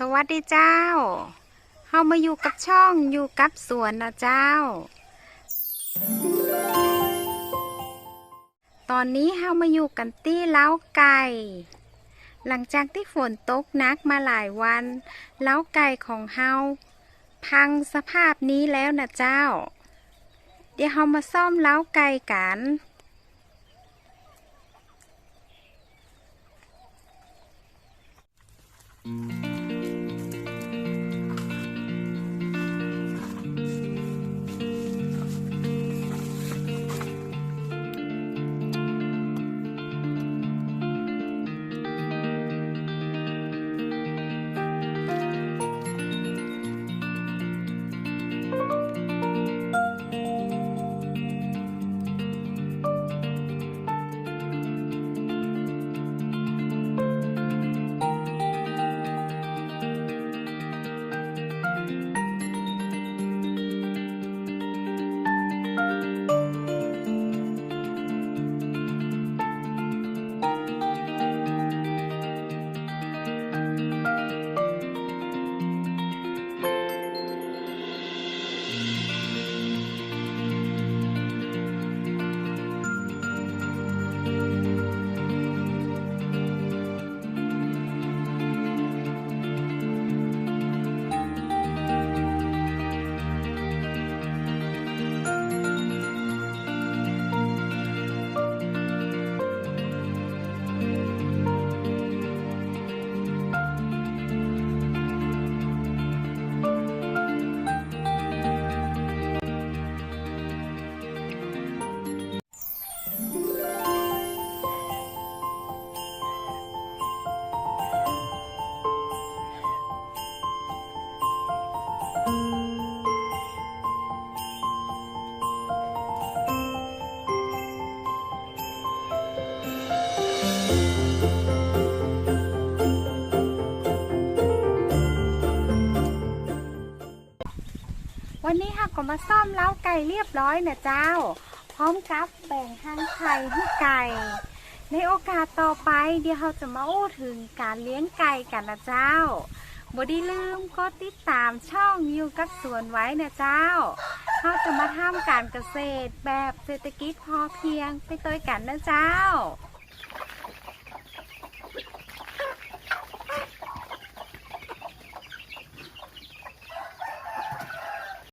สวัสดีเจ้า เฮามาอยู่กับช่องอยู่กับสวนนะเจ้า ตอนนี้เฮามาอยู่กันที่เล้าไก่ หลังจากที่ฝนตกนักมาหลายวัน เล้าไก่ของเฮาพังสภาพนี้แล้วนะเจ้า เดี๋ยวเฮามาซ่อมเล้าไก่กัน วันนี้ค่ะก็มาซ่อมเล้าไก่เรียบร้อยนะเจ้า พร้อมกับแบ่งทางไข่ให้ไก่ ในโอกาสต่อไปเดี๋ยวเราจะมาอู้ถึงการเลี้ยงไก่กันนะเจ้าบไดีลืมก็ติดตามช่องยูกับสวนไว้นะเจ้าเราจะมาทำการเกษตรแบบเศรษฐกิจพอเพียงไปตัวกันนะเจ้า